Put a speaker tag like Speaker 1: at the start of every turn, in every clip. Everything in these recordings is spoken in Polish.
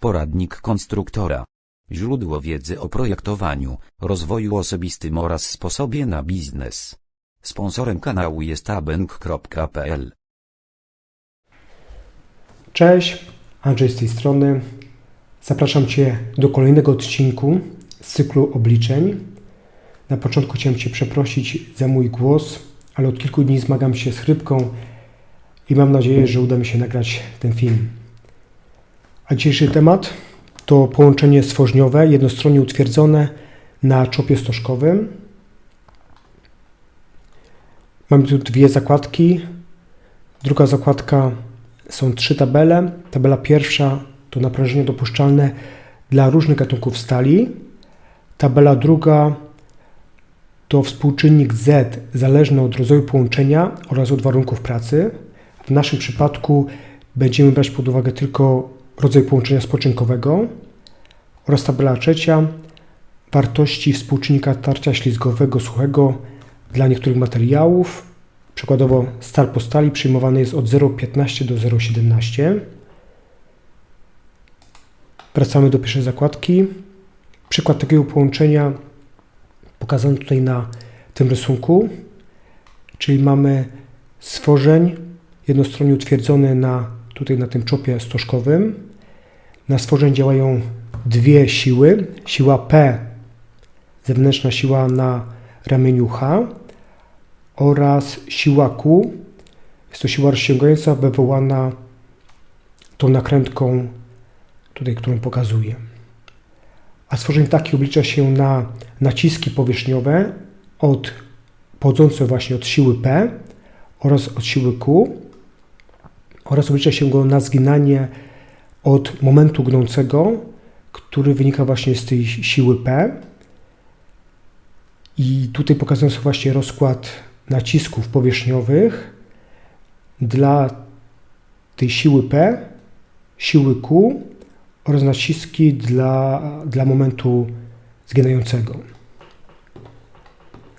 Speaker 1: Poradnik konstruktora. Źródło wiedzy o projektowaniu, rozwoju osobistym oraz sposobie na biznes. Sponsorem kanału jest abank.pl.
Speaker 2: Cześć, Andrzej z tej strony. Zapraszam Cię do kolejnego odcinku z cyklu obliczeń. Na początku chciałem Cię przeprosić za mój głos, ale od kilku dni zmagam się z chrypką i mam nadzieję, że uda mi się nagrać ten film. A dzisiejszy temat to połączenie stworzniowe, jednostronnie utwierdzone na czopie stożkowym. Mamy tu dwie zakładki. Druga zakładka są trzy tabele. Tabela pierwsza to naprężenie dopuszczalne dla różnych gatunków stali. Tabela druga to współczynnik Z zależny od rodzaju połączenia oraz od warunków pracy. W naszym przypadku będziemy brać pod uwagę tylko rodzaj połączenia spoczynkowego oraz tabela trzecia wartości współczynnika tarcia ślizgowego suchego dla niektórych materiałów. Przykładowo stal po stali przyjmowany jest od 0,15 do 0,17. Wracamy do pierwszej zakładki. Przykład takiego połączenia pokazany tutaj na tym rysunku, czyli mamy stworzeń jednostronnie utwierdzony na tutaj na tym czopie stożkowym. Na stworzeń działają dwie siły. Siła P, zewnętrzna siła na ramieniu H oraz siła Q. Jest to siła rozciągająca wywołana tą nakrętką, tutaj, którą pokazuję. A stworzeń taki oblicza się na naciski powierzchniowe od, pochodzące właśnie od siły P oraz od siły Q oraz oblicza się go na zginanie od momentu gnącego, który wynika właśnie z tej siły P. I tutaj pokazuję sobie właśnie rozkład nacisków powierzchniowych dla tej siły P, siły Q oraz naciski dla, dla momentu zginającego.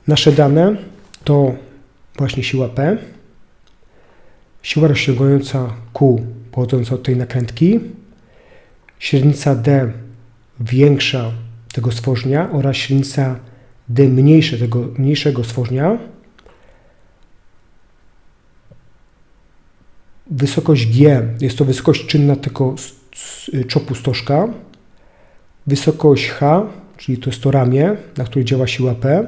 Speaker 2: Nasze dane to właśnie siła P, siła rozciągająca Q pochodząca od tej nakrętki, średnica D większa tego stworznia oraz średnica D mniejsze tego mniejszego stworznia, wysokość G jest to wysokość czynna tego czopu stożka, wysokość H, czyli to jest to ramię, na której działa siła P,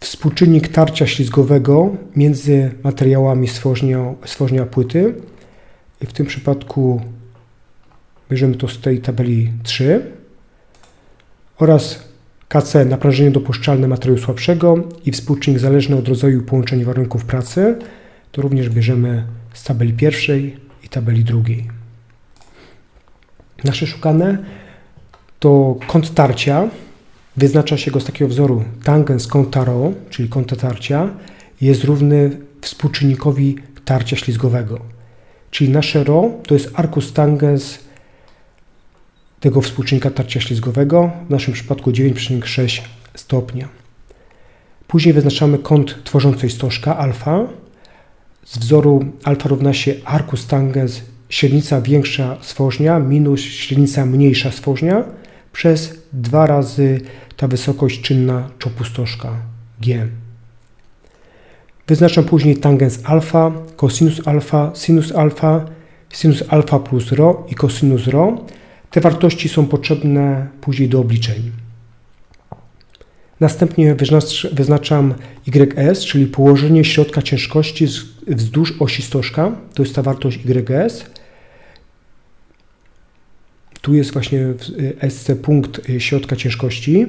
Speaker 2: współczynnik tarcia ślizgowego między materiałami stworznia, stworznia płyty. W tym przypadku bierzemy to z tej tabeli 3 oraz KC naprężenie dopuszczalne materiału słabszego i współczynnik zależny od rodzaju połączeń warunków pracy. To również bierzemy z tabeli pierwszej i tabeli drugiej. Nasze szukane to kąt tarcia Wyznacza się go z takiego wzoru tangens kąta ρ, czyli kąta tarcia, jest równy współczynnikowi tarcia ślizgowego. Czyli nasze ρ to jest arcus tangens tego współczynnika tarcia ślizgowego, w naszym przypadku 9,6 stopnia. Później wyznaczamy kąt tworzącej stożka alfa. Z wzoru alfa równa się arcus tangens średnica większa stworznia minus średnica mniejsza stworznia przez dwa razy ta wysokość czynna czopustoszka G. Wyznaczam później tangens alfa, cosinus alfa, sinus alfa, sinus alfa plus ρ i cosinus ρ. Te wartości są potrzebne później do obliczeń. Następnie wyznaczam YS, czyli położenie środka ciężkości wzdłuż osi stożka. To jest ta wartość YS. Tu jest właśnie SC punkt środka ciężkości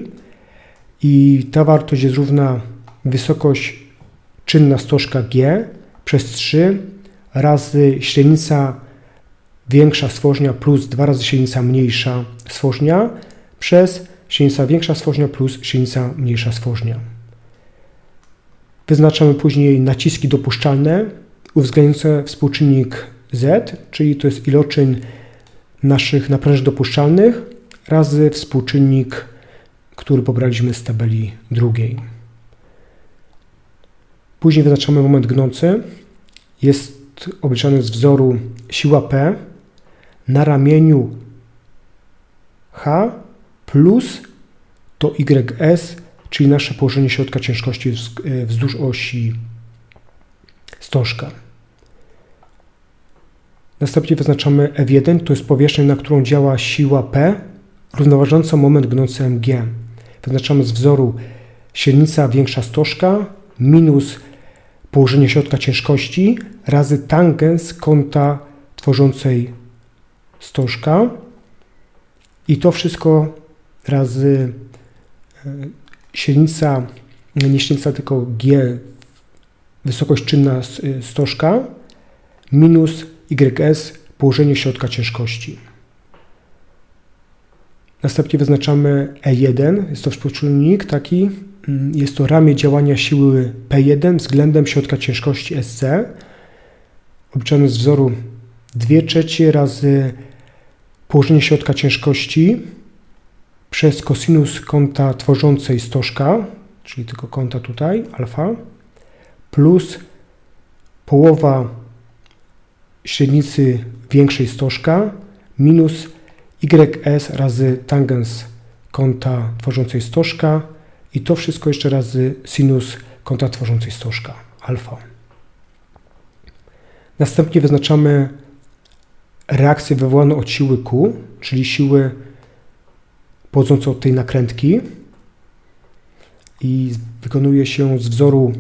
Speaker 2: i ta wartość jest równa wysokość czynna stożka G przez 3 razy średnica większa stworznia plus 2 razy średnica mniejsza stworznia przez średnica większa stworznia plus średnica mniejsza stworznia. Wyznaczamy później naciski dopuszczalne uwzględniające współczynnik Z, czyli to jest iloczyn naszych naprężeń dopuszczalnych razy współczynnik, który pobraliśmy z tabeli drugiej. Później wyznaczamy moment gnący. Jest obliczany z wzoru siła P na ramieniu H plus to YS, czyli nasze położenie środka ciężkości wz- wzdłuż osi stożka. Następnie wyznaczamy F1, to jest powierzchnia, na którą działa siła P, równoważąca moment gnący MG. Wyznaczamy z wzoru średnica większa stożka minus położenie środka ciężkości razy tangens kąta tworzącej stożka i to wszystko razy e, średnica, nie średnica, tylko G, wysokość czynna y, stożka minus YS, położenie środka ciężkości. Następnie wyznaczamy E1, jest to współczynnik taki, mm, jest to ramię działania siły P1 względem środka ciężkości SC, obliczane z wzoru 2 trzecie razy położenie środka ciężkości przez kosinus kąta tworzącej stożka, czyli tylko kąta tutaj, alfa, plus połowa średnicy większej stożka minus YS razy tangens kąta tworzącej stożka i to wszystko jeszcze razy sinus kąta tworzącej stożka, alfa. Następnie wyznaczamy reakcję wywołaną od siły Q, czyli siły pochodzącą od tej nakrętki i wykonuje się z wzoru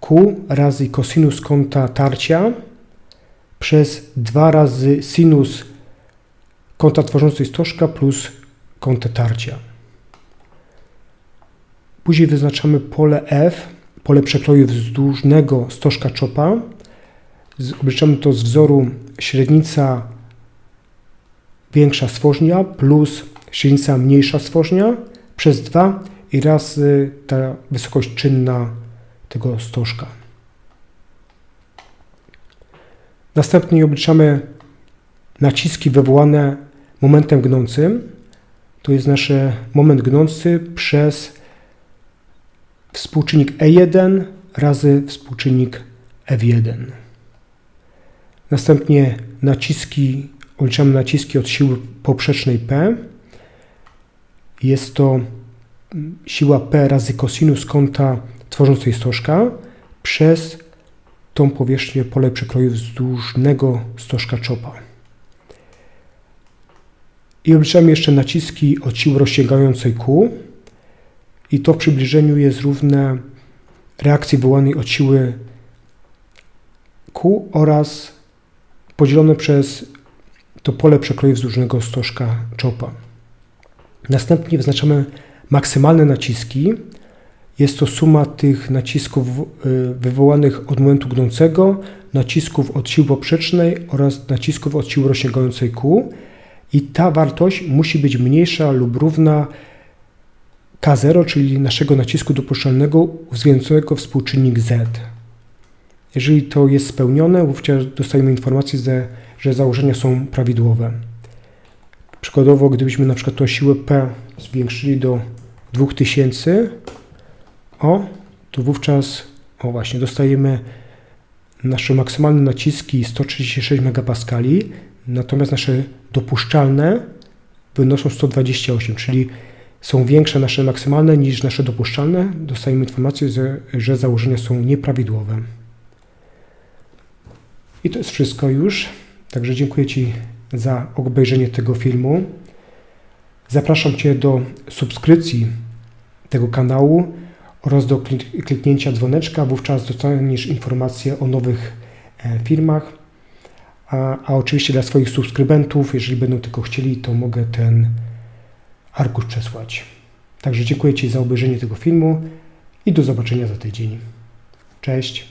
Speaker 2: Q razy kosinus kąta tarcia przez 2 razy sinus kąta tworzącej stożka plus kąta tarcia. Później wyznaczamy pole F, pole przekroju wzdłużnego stożka czopa. Obliczamy to z wzoru średnica większa stworznia plus średnica mniejsza stworznia przez 2 i razy ta wysokość czynna tego stożka. Następnie obliczamy naciski wywołane momentem gnącym. To jest nasz moment gnący przez współczynnik E1 razy współczynnik F1. Następnie naciski, obliczamy naciski od siły poprzecznej P. Jest to siła P razy kosinus kąta tworzącej stożka przez tą powierzchnię pole przekroju wzdłużnego stożka czopa. I obliczamy jeszcze naciski od siły rozciągającej Q. I to w przybliżeniu jest równe reakcji wywołanej od siły Q oraz podzielone przez to pole przekroju wzdłużnego stożka czopa. Następnie wyznaczamy maksymalne naciski. Jest to suma tych nacisków y, wywołanych od momentu gnącego, nacisków od siły poprzecznej oraz nacisków od siły rozciągającej Q. I ta wartość musi być mniejsza lub równa K0, czyli naszego nacisku dopuszczalnego uwzględniającego współczynnik Z. Jeżeli to jest spełnione, wówczas dostajemy informację, że, że założenia są prawidłowe. Przykładowo, gdybyśmy na przykład tą siłę P zwiększyli do 2000, o, to wówczas, o właśnie, dostajemy nasze maksymalne naciski 136 MPa, natomiast nasze dopuszczalne wynoszą 128, czyli są większe nasze maksymalne niż nasze dopuszczalne. Dostajemy informację, że, że założenia są nieprawidłowe. I to jest wszystko już. Także dziękuję Ci za obejrzenie tego filmu. Zapraszam Cię do subskrypcji tego kanału oraz do klik- kliknięcia dzwoneczka. Wówczas dostaniesz informacje o nowych e, filmach. A, a oczywiście dla swoich subskrybentów, jeżeli będą tylko chcieli, to mogę ten arkusz przesłać. Także dziękuję Ci za obejrzenie tego filmu i do zobaczenia za tydzień. Cześć.